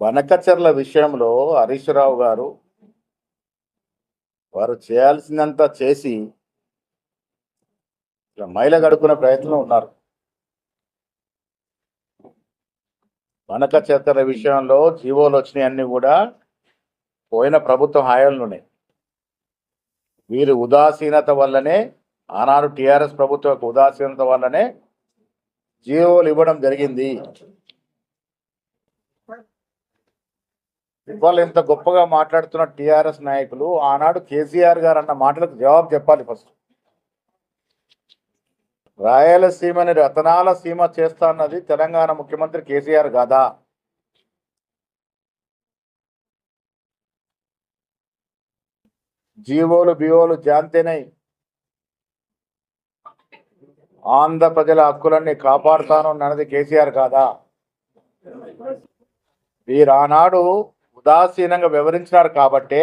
వనకచర్ల విషయంలో హరీష్ రావు గారు వారు చేయాల్సిందంతా చేసి ఇలా మైల గడుపుకునే ప్రయత్నం ఉన్నారు. వనకచర్ల విషయంలో జీవోలు వచ్చినాయన్నీ కూడా పోయిన ప్రభుత్వం హాయంలోనే వీరి ఉదాసీనత వల్లనే ఆనాడు టీఆర్ఎస్ ప్రభుత్వం ఉదాసీనత వల్లనే జీవోలు ఇవ్వడం జరిగింది. ఇవాళ ఇంత గొప్పగా మాట్లాడుతున్న టిఆర్ఎస్ నాయకులు ఆనాడు కేసీఆర్ గారు అన్న మాటలకు జవాబు చెప్పాలి ఫస్ట్. రాయలసీమని రతనాల సీమ చేస్తా అన్నది తెలంగాణ ముఖ్యమంత్రి కేసీఆర్ కాదా జీవోలు బివోలు జాంతేనై ఆంధ్ర ప్రజల హక్కులన్నీ కాపాడుతాను అన్నది కేసీఆర్ కాదా? వీరు ఆనాడు ఉదాసీనంగా వివరించినారు కాబట్టే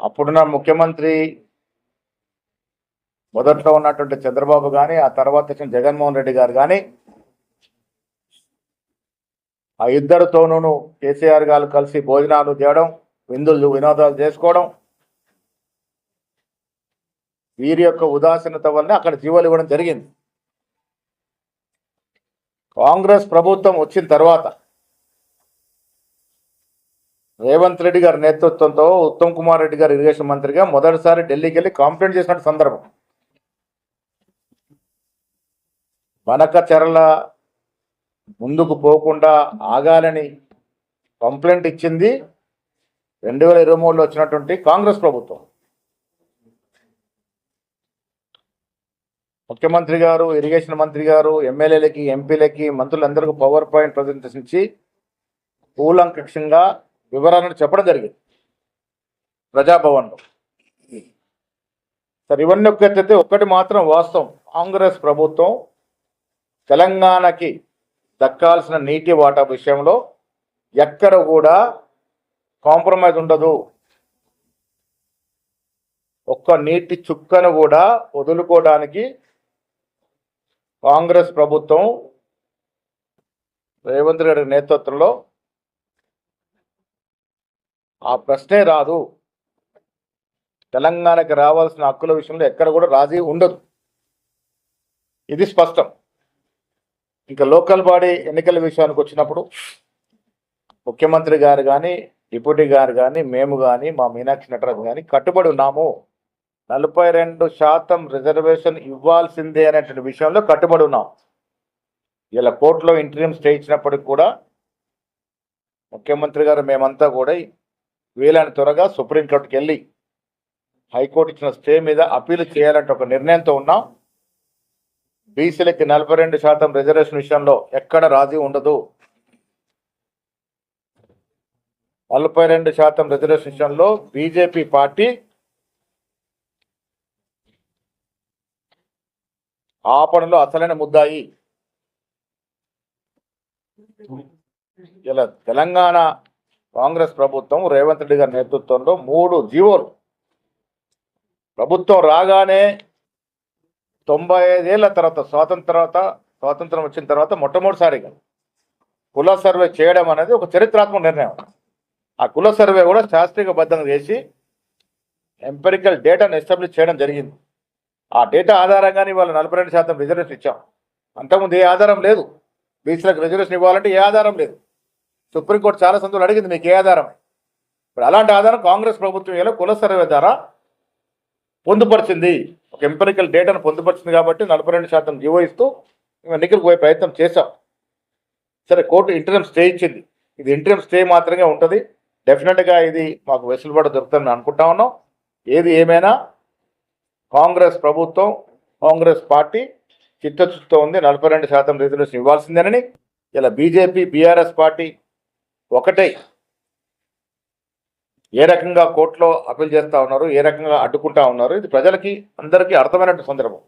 అప్పుడున్న ముఖ్యమంత్రి మొదట్లో ఉన్నటువంటి చంద్రబాబు కానీ ఆ తర్వాత వచ్చిన జగన్మోహన్ రెడ్డి గారు కానీ ఆ ఇద్దరితోనూ కేసీఆర్ గారు కలిసి భోజనాలు చేయడం విందులు వినోదాలు చేసుకోవడం వీరి యొక్క ఉదాసీనత వల్లనే అక్కడ జీవాలు ఇవ్వడం జరిగింది. కాంగ్రెస్ ప్రభుత్వం వచ్చిన తర్వాత రేవంత్ రెడ్డి గారి నేతృత్వంతో ఉత్తమ్ కుమార్ రెడ్డి గారు ఇరిగేషన్ మంత్రిగా మొదటిసారి ఢిల్లీకి వెళ్ళి కంప్లైంట్ చేసిన సందర్భం. వనక చెరల ముందుకు పోకుండా ఆగాలని కంప్లైంట్ ఇచ్చింది. రెండు వేల ఇరవై మూడులో వచ్చినటువంటి కాంగ్రెస్ ప్రభుత్వం. ముఖ్యమంత్రి గారు ఇరిగేషన్ మంత్రి గారు ఎమ్మెల్యేలకి ఎంపీలకి మంత్రులందరికీ పవర్ పాయింట్ ప్రజెంటేషన్ ఇచ్చి వివరాలను చెప్పడం జరిగింది. ప్రజాభవన్లో. సరే ఇవన్నీ ఒక్కటైతే ఒక్కటి మాత్రం వాస్తవం. కాంగ్రెస్ ప్రభుత్వం తెలంగాణకి దక్కాల్సిన నీటి వాటా విషయంలో ఎక్కడ కూడా కాంప్రమైజ్ ఉండదు. ఒక్క నీటి చుక్కను కూడా వదులుకోవడానికి కాంగ్రెస్ ప్రభుత్వం రేవంత్ రెడ్డి నేతృత్వంలో ఆ ప్రశ్నే రాదు. తెలంగాణకి రావాల్సిన హక్కుల విషయంలో ఎక్కడ కూడా రాజీ ఉండదు. ఇది స్పష్టం. ఇంకా లోకల్ బాడీ ఎన్నికల విషయానికి వచ్చినప్పుడు ముఖ్యమంత్రి గారు కానీ డిప్యూటీ గారు కానీ మేము కానీ మా మీనాక్షి నటరాజు కానీ కట్టుబడి ఉన్నాము. నలభై రెండు శాతం రిజర్వేషన్ ఇవ్వాల్సిందే అనేటువంటి విషయంలో కట్టుబడి ఉన్నాం. ఇలా కోర్టులో ఇంటర్వ్యూ స్టే ఇచ్చినప్పటికి కూడా ముఖ్యమంత్రి గారు మేమంతా కూడా వీలైన త్వరగా సుప్రీంకోర్టుకి వెళ్ళి హైకోర్టు ఇచ్చిన స్టే మీద అప్పీల్ చేయాలంటే ఒక నిర్ణయంతో ఉన్నాం. బీసీలకి నలభై రెండు శాతం రిజర్వేషన్ విషయంలో ఎక్కడ రాజీ ఉండదు. నలభై రెండు శాతం రిజర్వేషన్ విషయంలో బీజేపీ పార్టీ ఆ పనులు అసలైన ముద్దాయి. ఇలా తెలంగాణ కాంగ్రెస్ ప్రభుత్వం రేవంత్ రెడ్డి గారి నేతృత్వంలో మూడు జీవోలు. ప్రభుత్వం రాగానే తొంభై ఐదేళ్ళ తర్వాత స్వాతంత్ర తర్వాత స్వాతంత్రం వచ్చిన తర్వాత మొట్టమొదటిసారిగా కుల సర్వే చేయడం అనేది ఒక చరిత్రాత్మక నిర్ణయం. ఆ కుల సర్వే కూడా శాస్త్రీయబద్ధంగా చేసి ఎంపెరికల్ డేటాను ఎస్టాబ్లిష్ చేయడం జరిగింది. ఆ డేటా ఆధారంగానే వాళ్ళు నలభై రెండు శాతం రిజర్వేషన్ ఇచ్చాం. అంతకుముందు ఏ ఆధారం లేదు. బీసీలకు రిజర్వేషన్ ఇవ్వాలంటే ఏ ఆధారం లేదు. సుప్రీంకోర్టు చాలా సందులు అడిగింది మీకు ఏ ఆధారం ఇప్పుడు అలాంటి ఆధారం కాంగ్రెస్ ప్రభుత్వం ఇలా కుల సర్వే ద్వారా పొందుపరిచింది? ఒక ఎంపెరికల్ డేటాను పొందుపరిచింది కాబట్టి నలభై రెండు శాతం జీవో ఇస్తూ ఎన్నికలకు పోయే ప్రయత్నం చేశాం. సరే కోర్టు ఇంటర్ఎం స్టే ఇచ్చింది. ఇది ఇంటర్ఎం స్టే మాత్రమే ఉంటుంది. డెఫినెట్గా ఇది మాకు వెసులుబాటు దొరుకుతుందని అనుకుంటా ఉన్నాం. ఏది ఏమైనా కాంగ్రెస్ ప్రభుత్వం కాంగ్రెస్ పార్టీ చిత్తశుద్ధితో ఉంది. నలభై రెండు శాతం రిజర్వేషన్ ఇవ్వాల్సిందేనని ఇలా బీజేపీ బీఆర్ఎస్ పార్టీ ఒకటే ఏ రకంగా కోర్టులో అప్పీల్ చేస్తూ ఉన్నారు ఏ రకంగా అడ్డుకుంటా ఉన్నారు ఇది ప్రజలకి అందరికీ అర్థమైనటువంటి సందర్భం.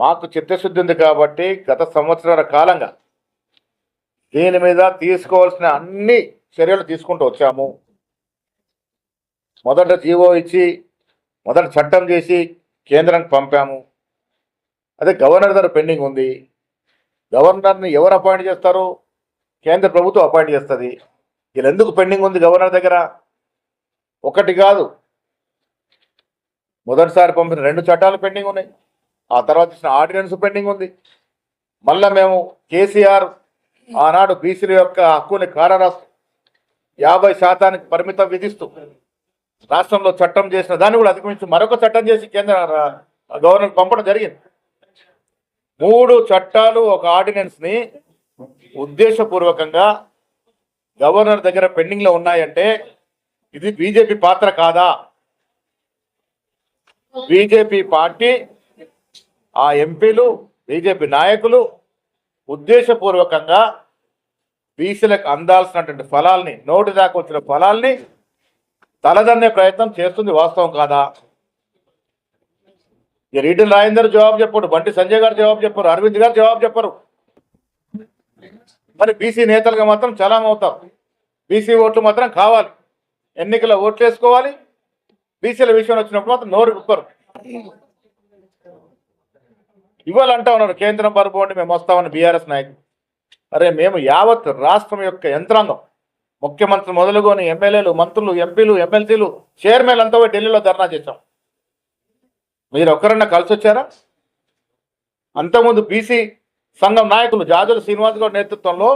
మాకు చిత్తశుద్ధి ఉంది కాబట్టి గత సంవత్సరాల కాలంగా దీని మీద తీసుకోవాల్సిన అన్ని చర్యలు తీసుకుంటూ వచ్చాము. మొదట జీవో ఇచ్చి మొదట చట్టం చేసి కేంద్రానికి పంపాము. అదే గవర్నర్ దగ్గర పెండింగ్ ఉంది. గవర్నర్ని ఎవరు అపాయింట్ చేస్తారు కేంద్ర ప్రభుత్వం అపాయింట్ చేస్తుంది. వీళ్ళు ఎందుకు పెండింగ్ ఉంది గవర్నర్ దగ్గర? ఒకటి కాదు. మొదటిసారి పంపిన రెండు చట్టాలు పెండింగ్ ఉన్నాయి. ఆ తర్వాత ఇచ్చిన ఆర్డినెన్స్ పెండింగ్ ఉంది. మళ్ళా మేము కేసీఆర్ ఆనాడు బీసీల యొక్క హక్కుని కారరాస్తూ యాభై శాతానికి పరిమితం విధిస్తూ రాష్ట్రంలో చట్టం చేసిన దాన్ని కూడా అధిగమించి మరొక చట్టం చేసి కేంద్ర గవర్నర్ పంపడం జరిగింది. మూడు చట్టాలు ఒక ఆర్డినెన్స్ని ఉద్దేశపూర్వకంగా గవర్నర్ దగ్గర పెండింగ్లో ఉన్నాయంటే ఇది బీజేపీ పాత్ర కాదా? బీజేపీ పార్టీ ఆ ఎంపీలు బీజేపీ నాయకులు ఉద్దేశపూర్వకంగా బీసీలకు అందాల్సినటువంటి ఫలాల్ని నోటి దాకా వచ్చిన ఫలాల్ని తలదన్నే ప్రయత్నం చేస్తుంది వాస్తవం కాదా? ఇక రీటన్ రాజేందర్ జవాబు చెప్పారు బండి సంజయ్ గారు జవాబు చెప్పారు అరవింద్ గారు జవాబు చెప్పరు. మరి బీసీ నేతలుగా మాత్రం చలాం అవుతారు బీసీ ఓట్లు మాత్రం కావాలి. ఎన్నికల ఓట్లు వేసుకోవాలి. బీసీల విషయం వచ్చినప్పుడు మాత్రం నోరు విప్పరు. ఇవాళ అంటా ఉన్నారు కేంద్రం పరపోండి మేము వస్తామని బీఆర్ఎస్ నాయకులు. అరే మేము యావత్ రాష్ట్రం యొక్క యంత్రాంగం. ముఖ్యమంత్రి మొదలుకొని ఎమ్మెల్యేలు మంత్రులు ఎంపీలు ఎమ్మెల్సీలు చైర్మన్లు అంతా పోయి ఢిల్లీలో ధర్నా చేశాం. మీరు ఒక్కరన్నా కలిసి వచ్చారా అంతకుముందు బీసీ సంఘం నాయకులు జాజుల శ్రీనివాస్ గౌడ్ నేతృత్వంలో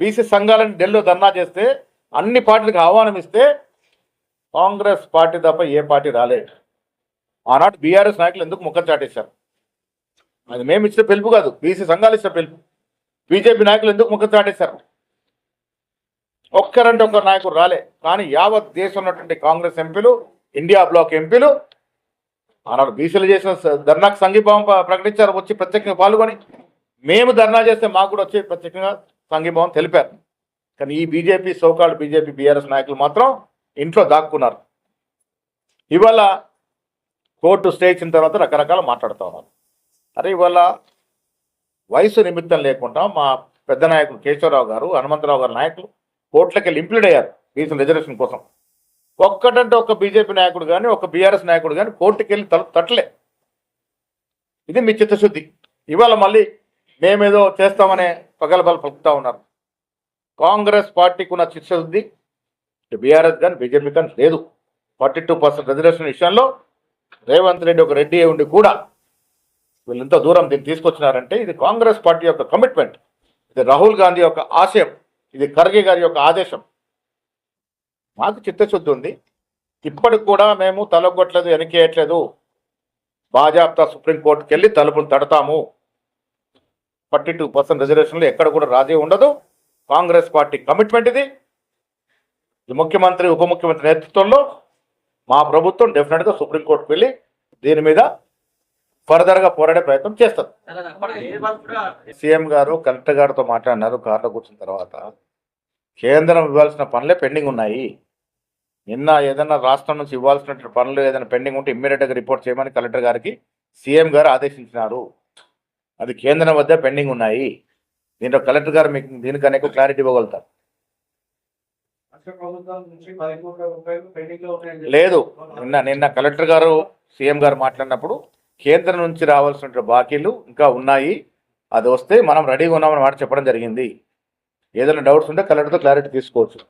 బీసీ సంఘాలను ఢిల్లీలో ధర్నా చేస్తే అన్ని పార్టీలకు ఆహ్వానం ఇస్తే కాంగ్రెస్ పార్టీ తప్ప ఏ పార్టీ రాలేదు. ఆనాడు బీఆర్ఎస్ నాయకులు ఎందుకు ముఖం చాటేశారు? అది మేము ఇచ్చిన పిలుపు కాదు బీసీ సంఘాలు ఇచ్చిన పిలుపు. బీజేపీ నాయకులు ఎందుకు ముఖం చాటేశారు? ఒక్కరంటే ఒక్కరు నాయకుడు రాలే. కానీ యావత్ దేశం ఉన్నటువంటి కాంగ్రెస్ ఎంపీలు ఇండియా బ్లాక్ ఎంపీలు ఆనాడు బీసీలు చేసిన ధర్నాకు సంఘీభావం ప్రకటించారు వచ్చి ప్రత్యేకంగా పాల్గొని మేము ధర్నా చేస్తే మాకు కూడా వచ్చి ప్రత్యేకంగా సంఘీభావం తెలిపారు. కానీ ఈ బీజేపీ సోకాళ్ళు బీజేపీ బీఆర్ఎస్ నాయకులు మాత్రం ఇంట్లో దాక్కున్నారు. ఇవాళ కోర్టు స్టే ఇచ్చిన తర్వాత రకరకాల మాట్లాడుతూ ఉన్నారు. అరే ఇవాళ వయసు నిమిత్తం లేకుండా మా పెద్ద నాయకులు కేశవరావు గారు హనుమంతరావు గారు నాయకులు కోర్టులకు వెళ్ళి ఇంప్లీడ్ అయ్యారు బీసీ రిజర్వేషన్ కోసం. ఒక్కటంటే ఒక బీజేపీ నాయకుడు కానీ ఒక బీఆర్ఎస్ నాయకుడు కానీ కోర్టుకి వెళ్ళి తలుపు తట్టలే. ఇది మీ చిత్తశుద్ధి. ఇవాళ మళ్ళీ మేమేదో చేస్తామనే పగలబలు పలుకుతా ఉన్నారు. కాంగ్రెస్ పార్టీకి ఉన్న చిత్తశుద్ధి బీఆర్ఎస్ కానీ బీజేపీ కానీ లేదు. ఫార్టీ టూ పర్సెంట్ రిజర్వేషన్ విషయంలో రేవంత్ రెడ్డి ఒక రెడ్డి అయి ఉండి కూడా వీళ్ళు ఇంత దూరం దీన్ని తీసుకొచ్చినారంటే ఇది కాంగ్రెస్ పార్టీ యొక్క కమిట్మెంట్. ఇది రాహుల్ గాంధీ యొక్క ఆశయం. ఇది ఖర్గే గారి యొక్క ఆదేశం. మాకు చిత్తశుద్ధి ఉంది. ఇప్పటికి కూడా మేము తలగొట్టలేదు వెనకేయట్లేదు బాజాప్తా సుప్రీంకోర్టుకి వెళ్ళి తలుపులు తడతాము. ఫార్టీ టూ పర్సెంట్ రిజర్వేషన్లు ఎక్కడ కూడా రాజీ ఉండదు. కాంగ్రెస్ పార్టీ కమిట్మెంట్ ఇది. ఈ ముఖ్యమంత్రి ఉప ముఖ్యమంత్రి నేతృత్వంలో మా ప్రభుత్వం డెఫినెట్గా సుప్రీంకోర్టుకు వెళ్ళి దీని మీద ఫర్దర్గా పోరాడే ప్రయత్నం చేస్తారు. సీఎం గారు కలెక్టర్ గారితో మాట్లాడినారు కార్లో కూర్చున్న తర్వాత. కేంద్రం ఇవ్వాల్సిన పనులే పెండింగ్ ఉన్నాయి. నిన్న ఏదైనా రాష్ట్రం నుంచి ఇవ్వాల్సిన పనులు ఏదైనా పెండింగ్ ఉంటే ఇమ్మీడియట్గా రిపోర్ట్ చేయమని కలెక్టర్ గారికి సీఎం గారు ఆదేశించినారు. అది కేంద్రం వద్ద పెండింగ్ ఉన్నాయి. దీంట్లో కలెక్టర్ గారు మీకు దీనికన్నా ఎక్కువ క్లారిటీ ఇవ్వగలుగుతారు. లేదు. నిన్న నిన్న కలెక్టర్ గారు సీఎం గారు మాట్లాడినప్పుడు కేంద్రం నుంచి రావాల్సిన బాకీలు ఇంకా ఉన్నాయి. అది వస్తే మనం రెడీగా ఉన్నామని మాట చెప్పడం జరిగింది. ఏదైనా డౌట్స్ ఉంటే కలెక్టర్తో క్లారిటీ తీసుకోవచ్చు.